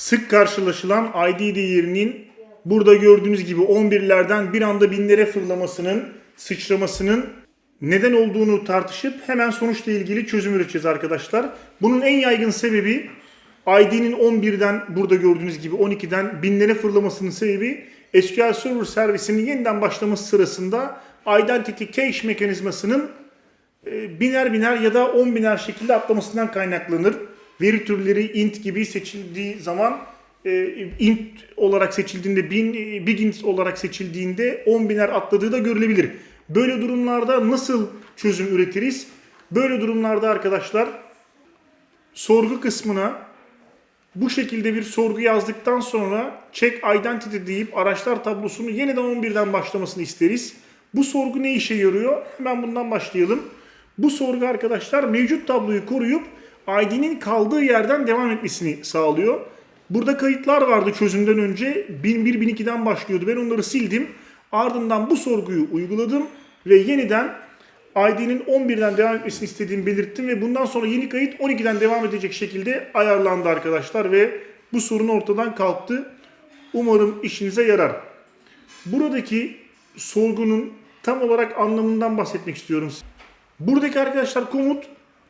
sık karşılaşılan ID değerinin burada gördüğünüz gibi 11'lerden bir anda binlere fırlamasının, sıçramasının neden olduğunu tartışıp hemen sonuçla ilgili çözüm üreteceğiz arkadaşlar. Bunun en yaygın sebebi ID'nin 11'den burada gördüğünüz gibi 12'den binlere fırlamasının sebebi SQL Server servisinin yeniden başlaması sırasında Identity Cache mekanizmasının e, biner biner ya da 10 biner şekilde atlamasından kaynaklanır. Veri türleri int gibi seçildiği zaman e, int olarak seçildiğinde bin, e, olarak seçildiğinde 10 biner atladığı da görülebilir. Böyle durumlarda nasıl çözüm üretiriz? Böyle durumlarda arkadaşlar sorgu kısmına bu şekilde bir sorgu yazdıktan sonra check identity deyip araçlar tablosunu yeniden 11'den başlamasını isteriz. Bu sorgu ne işe yarıyor? Hemen bundan başlayalım. Bu sorgu arkadaşlar mevcut tabloyu koruyup ID'nin kaldığı yerden devam etmesini sağlıyor. Burada kayıtlar vardı çözümden önce. 1001-1002'den başlıyordu. Ben onları sildim. Ardından bu sorguyu uyguladım ve yeniden ID'nin 11'den devam etmesini istediğimi belirttim ve bundan sonra yeni kayıt 12'den devam edecek şekilde ayarlandı arkadaşlar ve bu sorun ortadan kalktı. Umarım işinize yarar. Buradaki sorgunun tam olarak anlamından bahsetmek istiyorum. Buradaki arkadaşlar komut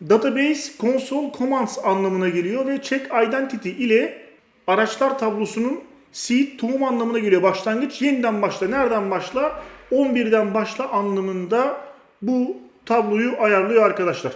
database console commands anlamına geliyor ve check identity ile araçlar tablosunun seed tohum anlamına geliyor. Başlangıç yeniden başla. Nereden başla? 11'den başla anlamında bu tabloyu ayarlıyor arkadaşlar.